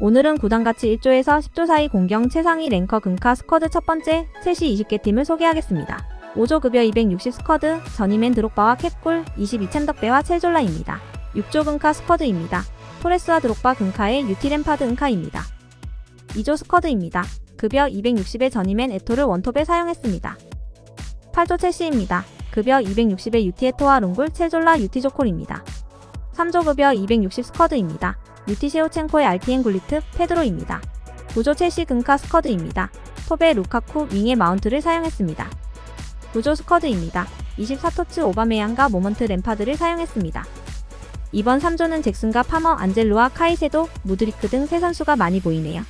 오늘은 구단 가치 1조에서 10조 사이 공경 최상위 랭커 금카 스쿼드 첫 번째 첼시 20개 팀을 소개하겠습니다. 5조 급여 260 스쿼드, 전이맨 드록바와 캡골, 22챔 덕배와 첼졸라입니다. 6조 금카 스쿼드입니다. 토레스와 드록바 금카의 유티 램파드 은카입니다. 2조 스쿼드입니다. 급여 260의 전이맨 에토를 원톱에 사용했습니다. 8조 첼시입니다. 급여 260의 유티 에토와 룽굴, 첼졸라, 유티 조콜입니다. 3조 급여 260 스쿼드입니다. 유티 셰오첸코의 RTN 굴리트, 페드로입니다. 9조 첼시 금카 스쿼드입니다. 톱에 루카쿠, 윙의 마운트를 사용했습니다. 9조 스쿼드입니다. 24토츠 오바메양과 모먼트 램파드를 사용했습니다. 이번 3조는 잭슨과 파머, 안젤로와 카이세도, 무드리크 등 세 선수가 많이 보이네요.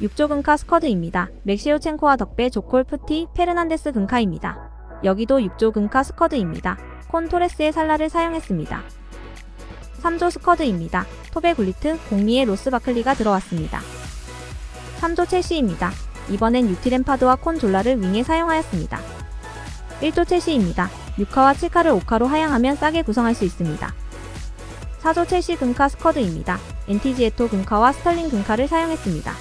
6조 금카 스쿼드입니다. 맥시오첸코와 덕배, 조콜, 푸티, 페르난데스 금카입니다. 여기도 6조 금카 스쿼드입니다. 콘 토레스의 살라를 사용했습니다. 3조 스쿼드입니다. 토베 굴리트, 공미의 로스 바클리가 들어왔습니다. 3조 첼시입니다. 이번엔 유티 램파드와 콘 졸라를 윙에 사용하였습니다. 1조 첼시입니다. 6카와 7카를 5카로 하향하면 싸게 구성할 수 있습니다. 4조 첼시 금카 스쿼드입니다. 엔티지에토 금카와 스털링 금카를 사용했습니다.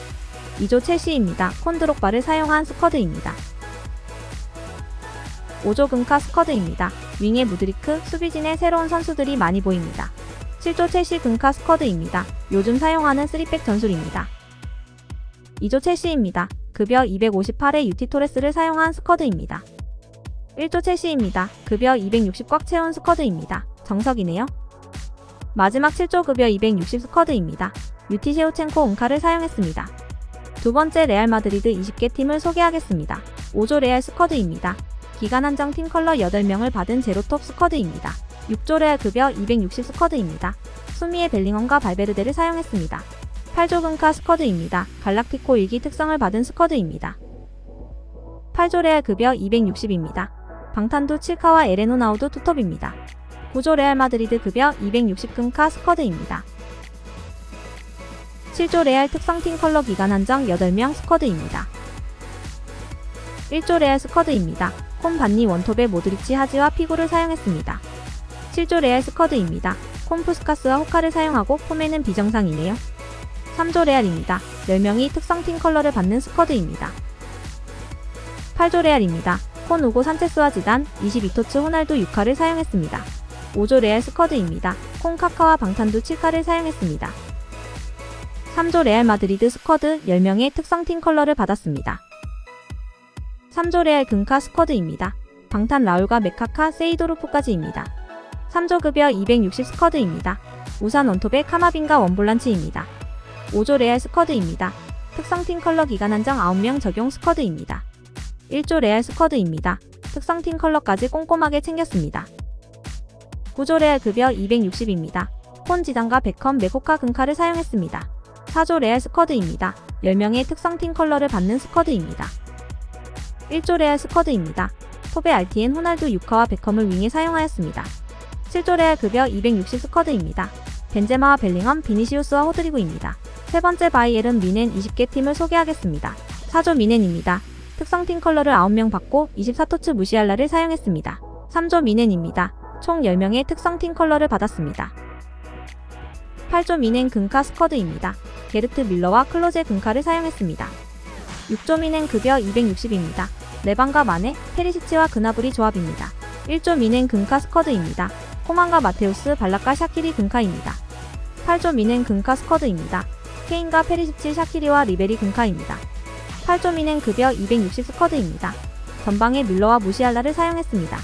2조 첼시입니다. 콘드록바를 사용한 스쿼드입니다. 5조 금카 스쿼드입니다. 윙의 무드리크, 수비진의 새로운 선수들이 많이 보입니다. 7조 첼시 금카 스쿼드입니다. 요즘 사용하는 3백 전술입니다. 2조 첼시입니다. 급여 258의 유티 토레스를 사용한 스쿼드입니다. 1조 첼시입니다. 급여 260 꽉 채운 스쿼드입니다. 정석이네요. 마지막 7조 급여 260 스쿼드입니다. 유티 셰오첸코 은카를 사용했습니다. 두 번째 레알 마드리드 20개 팀을 소개하겠습니다. 5조 레알 스쿼드입니다. 기간 한정 팀 컬러 8명을 받은 제로톱 스쿼드입니다. 6조 레알 급여 260 스쿼드입니다. 수미의 벨링엄과 발베르데를 사용했습니다. 8조 금카 스쿼드입니다. 갈락티코 1기 특성을 받은 스쿼드입니다. 8조 레알 급여 260입니다. 방탄두 7카와 에레노나우드 투톱입니다. 9조 레알 마드리드 급여 260 금카 스쿼드입니다. 7조 레알 특성팀 컬러 기간 한정 8명 스쿼드입니다. 1조 레알 스쿼드입니다. 콤 반니 원톱의 모드리치 하지와 피구를 사용했습니다. 7조 레알 스쿼드입니다. 콤 푸스카스와 호카를 사용하고 폼에는 비정상이네요. 3조 레알입니다. 10명이 특성팀 컬러를 받는 스쿼드입니다. 8조 레알입니다. 콘 우고 산체스와 지단, 22토츠 호날두 6카를 사용했습니다. 5조 레알 스쿼드입니다. 콘 카카와 방탄두 7카를 사용했습니다. 3조 레알 마드리드 스쿼드 10명의 특성팀 컬러를 받았습니다. 3조 레알 금카 스쿼드입니다. 방탄 라울과 메카카 세이도르프까지입니다. 3조 급여 260 스쿼드입니다. 우산 원톱의 카마빈과 원볼란치입니다. 5조 레알 스쿼드입니다. 특성팀 컬러 기간 한정 9명 적용 스쿼드입니다. 1조 레알 스쿼드입니다. 특성팀 컬러까지 꼼꼼하게 챙겼습니다. 9조 레알 급여 260입니다. 폰 지단과 베컴 메코카 금카를 사용했습니다. 4조 레알 스쿼드입니다. 10명의 특성팀 컬러를 받는 스쿼드입니다. 1조 레알 스쿼드입니다. 톱의 RTN 호날두 6카와 베컴을 윙에 사용하였습니다. 7조 레알 급여 260 스쿼드입니다. 벤제마와 벨링엄, 비니시우스와 호드리구입니다. 세 번째 바이엘은 미넨 20개 팀을 소개하겠습니다. 4조 미넨입니다. 특성팀 컬러를 9명 받고 24토츠 무시알라를 사용했습니다. 3조 미넨입니다. 총 10명의 특성팀 컬러를 받았습니다. 8조 미넨 금카 스쿼드입니다. 게르트 밀러와 클로제 금카를 사용했습니다. 6조 미넨 급여 260입니다. 레방과 마네, 페리시치와 그나브리 조합입니다. 1조 미넨 금카 스쿼드입니다. 코만과 마테우스, 발라카 샤키리 금카입니다. 8조 미넨 금카 스쿼드입니다. 케인과 페리시치, 샤키리와 리베리 금카입니다. 8조 미넨 급여 260 스쿼드입니다. 전방에 밀러와 무시알라를 사용했습니다.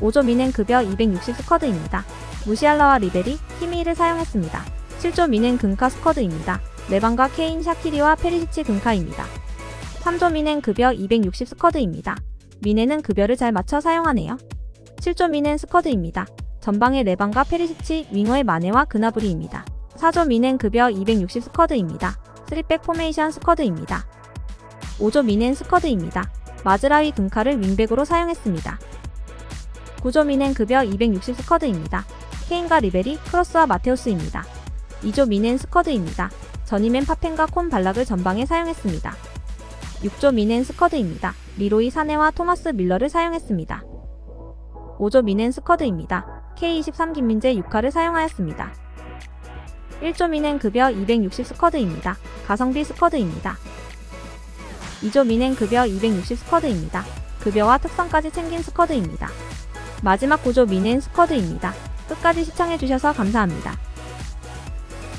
5조 미넨 급여 260 스쿼드입니다. 무시알라와 리베리, 키미를 사용했습니다. 7조 미넨 금카 스쿼드입니다. 레방과 케인, 샤키리와 페리시치 금카입니다. 3조 미넨 급여 260 스쿼드입니다. 미넨은 급여를 잘 맞춰 사용하네요. 7조 미넨 스쿼드입니다. 전방에 레방과 페리시치, 윙어의 마네와 그나브리입니다. 4조 미넨 급여 260 스쿼드입니다. 3백 포메이션 스쿼드입니다. 5조 미넨 스쿼드입니다. 마즈라위 금카를 윙백으로 사용했습니다. 9조 미넨 급여 260 스쿼드입니다. 케인과 리베리, 크로스와 마테우스입니다. 2조 미넨 스쿼드입니다. 전이맨 파펜과 콘 발락을 전방에 사용했습니다. 6조 미넨 스쿼드입니다. 리로이 사네와 토마스 밀러를 사용했습니다. 5조 미넨 스쿼드입니다. K23 김민재 6카를 사용하였습니다. 1조 민행 급여 260 스쿼드입니다. 가성비 스쿼드입니다. 2조 민행 급여 260 스쿼드입니다. 급여와 특성까지 챙긴 스쿼드입니다. 마지막 9조 민행 스쿼드입니다. 끝까지 시청해주셔서 감사합니다.